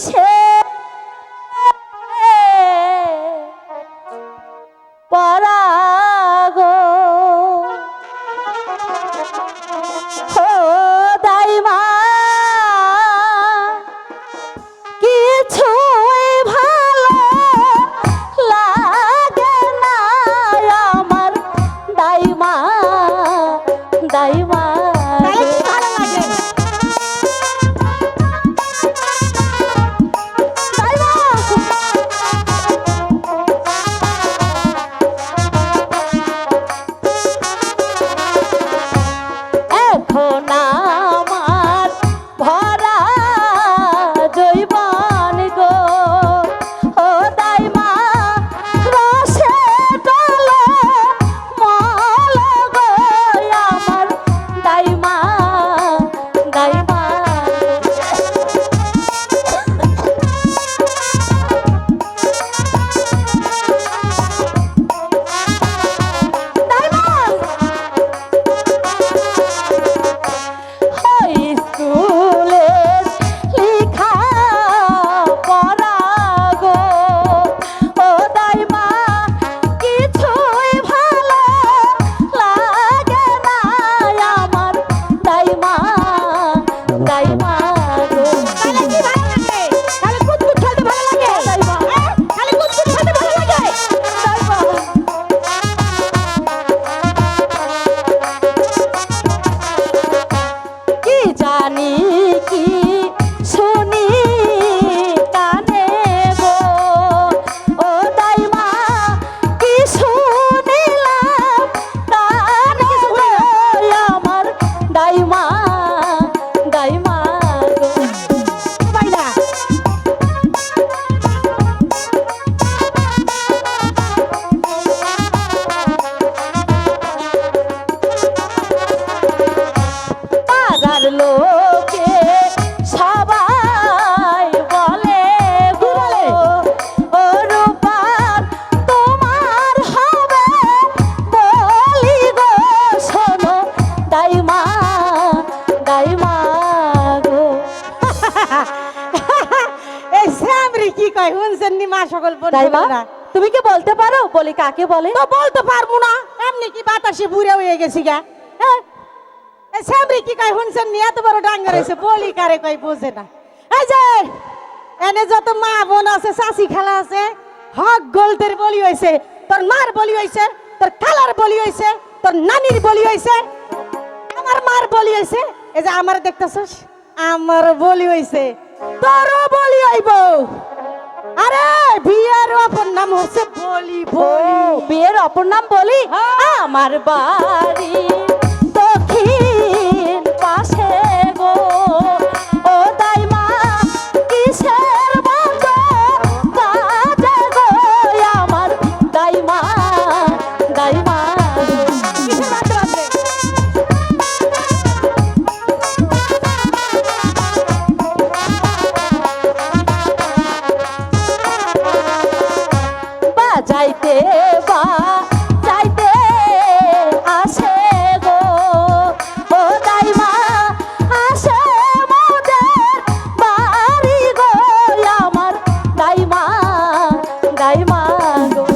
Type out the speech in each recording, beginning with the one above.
কিসে মা? বন্ধুরা তুমি কি বলতে পারো? বলি কাকে বলে? তো বলতে পারব না। এমনি কি বাতাসে বুড়ে হয়ে গেছি গা? হ্যাঁ? স্যামরি কি কয় শুনছেন নি? এত বড় ডাঙ্গর হয়েছে বলি কারে কয় বোঝে না। এই যে এনে যত মা বোন আছে চাষি খেলা আছে হক গোলদের বলি হয়েছে তোর মার বলি হয়েছে তোর খালার বলি হয়েছে তোর নানির বলি হয়েছে আমার মার বলি হয়েছে এই যে আমার দেখতেছস আমার বলি হয়েছে তোরও বলি হইব। আরে বিয়ের অপর নাম হচ্ছে বলি বলি। বিয়ের অপর নাম বলি? আমার বাড়ি দক্ষিণ পাশে গো। দাইমা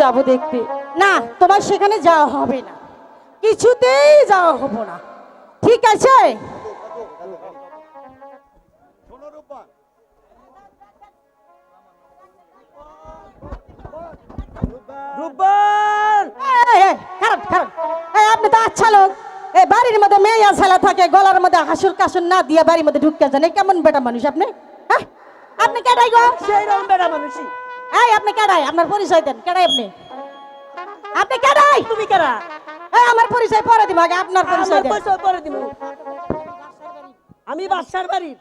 যাব দেখতে। না তোমার সেখানে যাওয়া হবে না। কিছুতেই যাওয়া হব না। ঠিক আছে? আপনি তো আচ্ছা লোক এই বাড়ির মধ্যে মেয়ে ছেলে থাকে গলার মধ্যে হাসুর কাসুর না দিয়ে বাড়ির মধ্যে ঢুকে যান। এই কেমন বেটা মানুষ আপনি? হ্যাঁ? আপনি কেডাই গো? সেই রকম বেড়া মানুষই। এই আপনি কেডাই? আপনার পরিচয় দেন কেডাই আপনি? আপনি কেডাই? তুমি কারা এই আমার পরিচয় পরে দিব আগে আপনার পরিচয় দেন। পয়সা পরে দিব। আমি বাদশার বাড়ির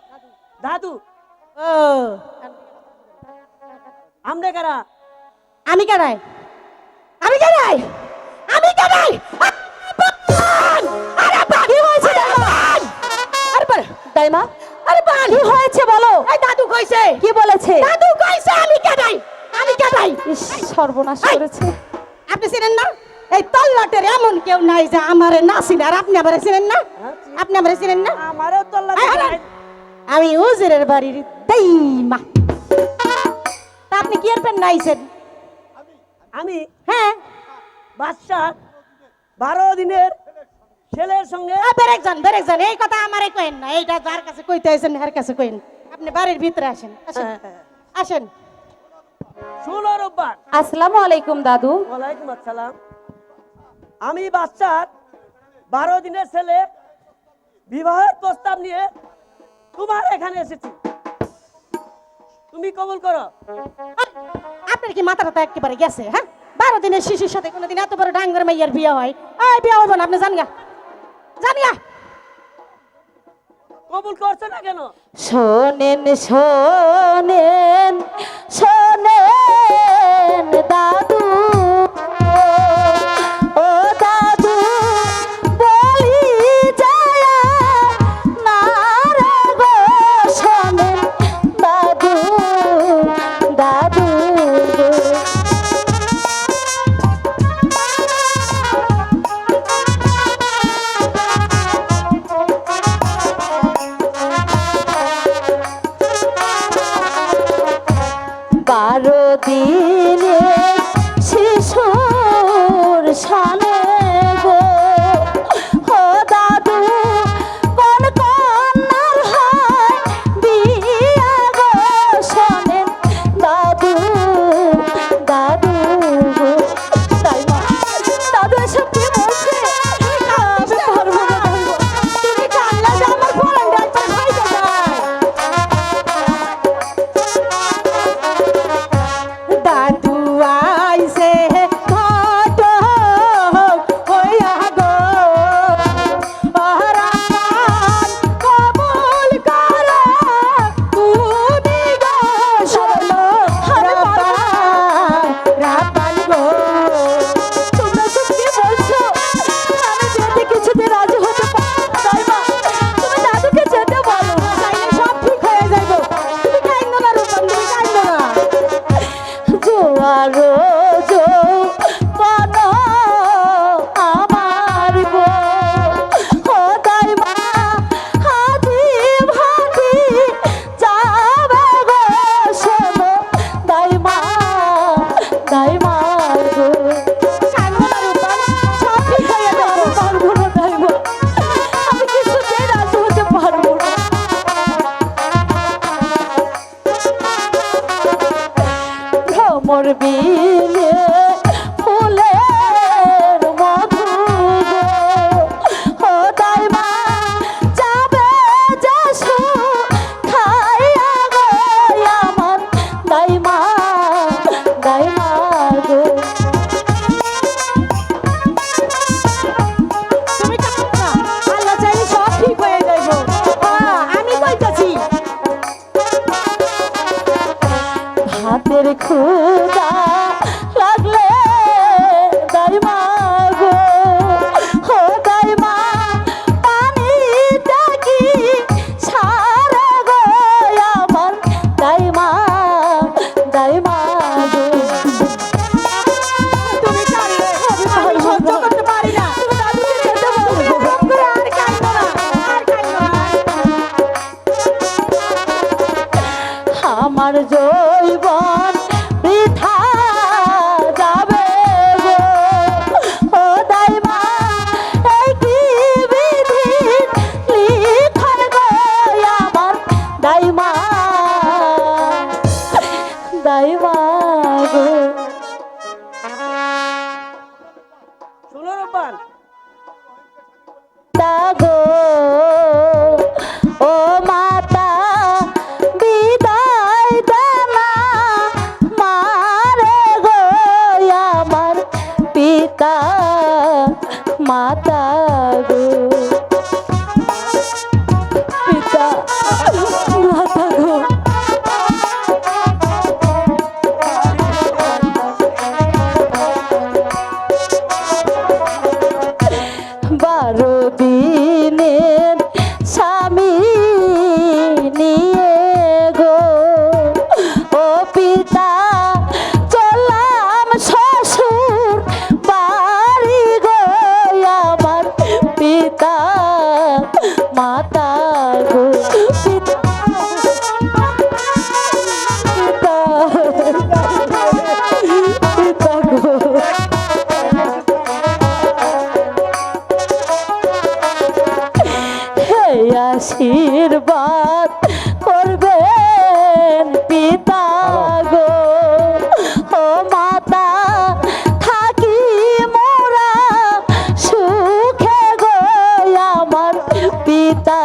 দাদু। ও। আমরে কারা আমি কেডাই? আমি কেডাই? আমি কেডাই? আরে বান! হয়েছে? আরে বান! দাইমা? আরে! কি হয়েছে বলো। এই দাদু কইছে। কি বলেছে? দাদু কইছে আমি কেডাই। আমি কেডাই ইস, সর্বনাশ করেছে। আপনি চিনেন না? এই তল্লাটের এমন কেউ নাই যে আমারে না চিনে। আর আপনি আমারে চিনেন না? আপনি আমারে চিনেন না? আমারও তো আমি উজিরের বাড়ির দেইমা। তা আপনি কি এর পেন নাইছেন? আমি? হ্যাঁ। বাদশার বারো দিনের ছেলের সঙ্গে আ, বেরেক যান এই কথা আমারে কইেন না। এইটা যার কাছে কইতে আইছেন এর কাছে কইন। আপনি বাড়ির ভিতরে আসেন। আসেন। আসেন। রোববার আসসালামু আলাইকুম দাদু। ওয়ালাইকুম আসসালাম। আমি বাচ্চার বারো দিনের ছেলে বিবাহের প্রস্তাব নিয়ে তোমার এখানে এসেছি। তুমি কবুল করো। আপনার কি মাথা টাথা একেবারে গেছে হ্যাঁ? বারো দিনের শিশুর সাথে কোনোদিন এত বড় ডাঙ্গর মাইয়ার বিয়ে হয়। এই বিয়ে হইব না আপনি জানগা জানিয়া কবুল করছে না কেন? শোনেন শোনেন শোনেন। দাদু খুদা লাগলে দাই মা গো। ও দাই মা পানি ডাকি সারা গো আমার। দাই মা গো। তুমি কাইন্দ আমি সহ্য করতে পারি না। তুমি দাদুকে mata. পিতা পিতা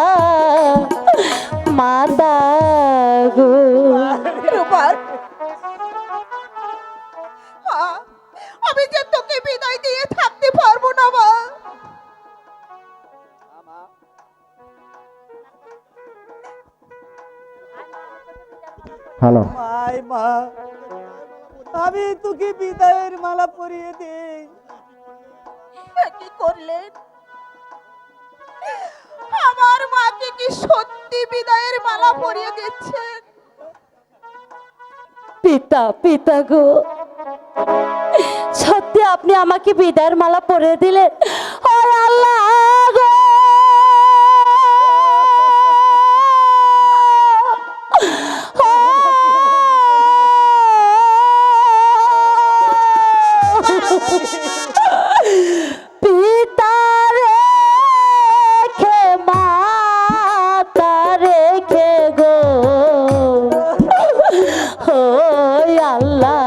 মাতা গো। মা, আমি যে তোকে বিদায় দিয়ে থাকতে পারব না মা। হ্যালো। মাই মা আমি তোকে বিদায়ের মালা পরিয়ে দেই। কি করলেন? আমার মাকে কি সত্যি বিদায়ের মালা পরিয়ে দিচ্ছেন পিতা পিতা গো। সত্যি আপনি আমাকে বিদায়ের মালা পরিয়ে দিলেন? ও আল্লাহ! ওই আল্লাহ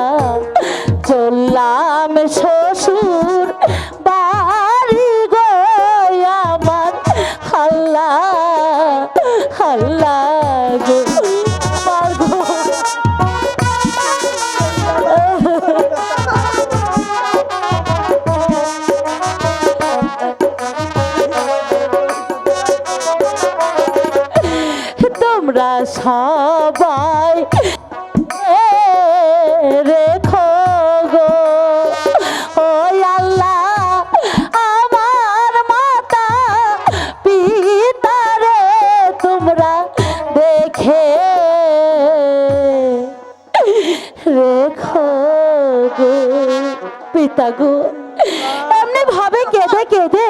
গো। এমনি ভাবে কেঁদে কেঁদে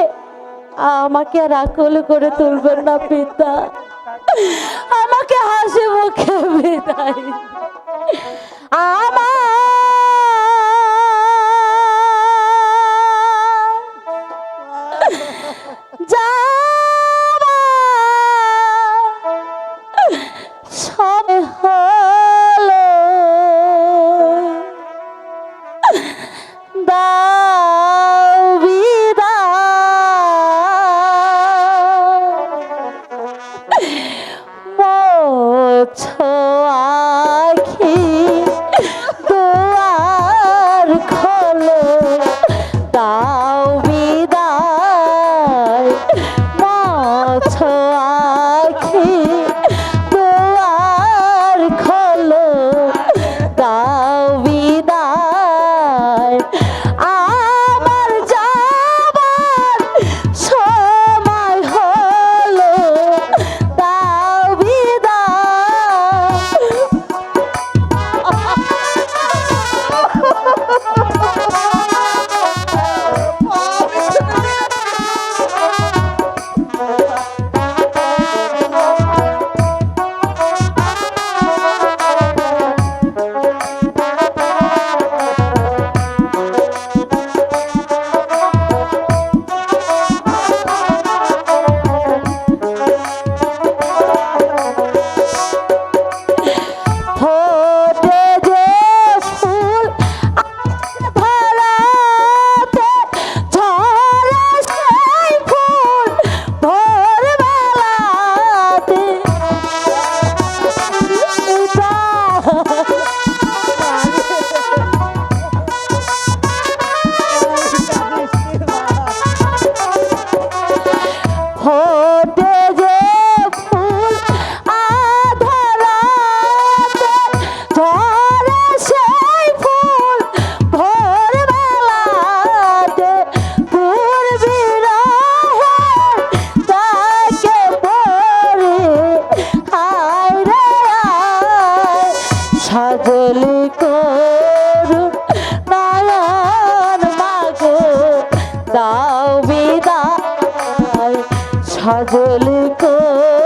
আমাকে আর আকুল করে তুলবেন না পিতা। আমাকে হাসি মুখে বিদায়। আমার আছো সজল করু